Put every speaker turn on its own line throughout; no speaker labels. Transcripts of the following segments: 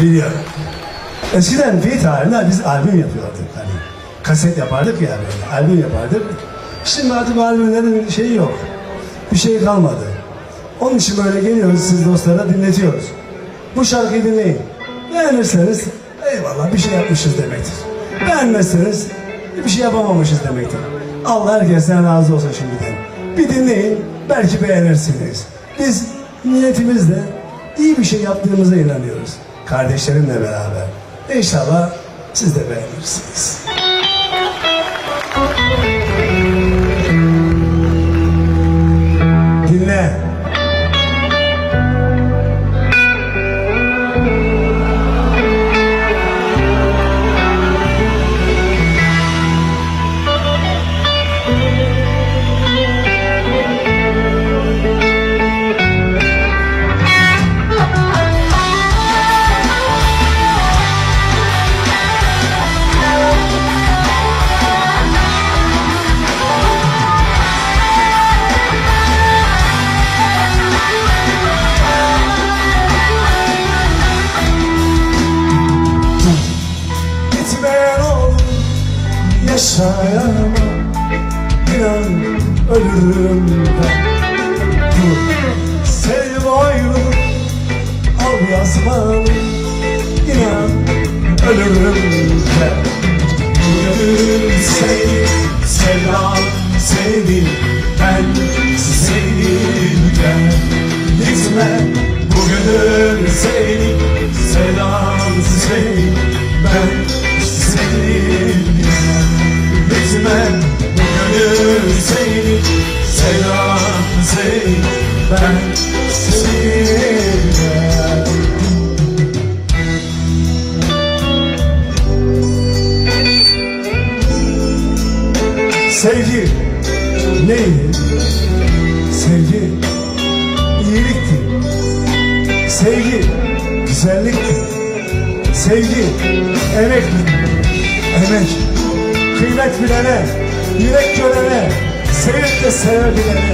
Biliyorum. Eskiden bir tarihinde biz albüm yapıyorduk. Hani kaset yapardık ya böyle, albüm yapardık. Şimdi artık albümlerin şeyi yok. Bir şey kalmadı. Onun için böyle geliyoruz siz dostlara dinletiyoruz. Bu şarkıyı dinleyin. Beğenirseniz eyvallah bir şey yapmışız demektir. Beğenmezseniz bir şey yapamamışız demektir. Allah herkesten razı olsun şimdiden. Bir dinleyin belki beğenirsiniz. Biz niyetimizle iyi bir şey yaptığımıza inanıyoruz. Kardeşlerimle beraber. İnşallah siz de beğenirsiniz. Yaşayamam İnan ölürüm ben. Dur Sev boynu Al yazmam İnan ölürüm ben. Bugün seni Sevdam sevdim Ben seninle Gitme Bugünün seni Sevdam sevdim Ben Sevgi neydi? Sevgi iyilikti. Sevgi güzellikti. Sevgi emekti. Emek kıymet bilene, yürek görene, sevip de sevebilene.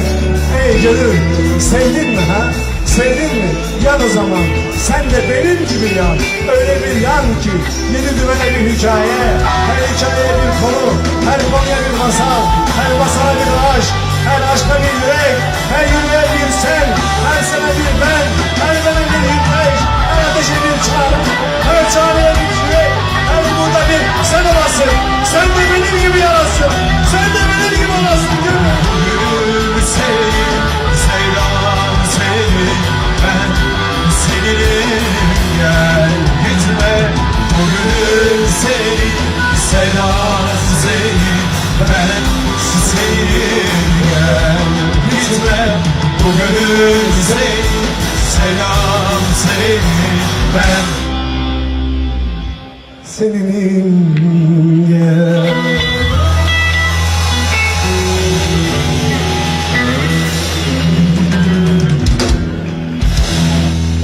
Ey gönül sevdin mi ha? Sevdin mi? Yan o zaman. Sen de benim gibi yan. Öyle bir yan ki yedi düvene bir hikaye. Her hikayeye bir konu, her konuya bir masal, her masala bir aşk, her aşka bir yürek, her yüreğe bir
ben
Seninim gel.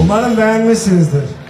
Umarım beğenmişsinizdir.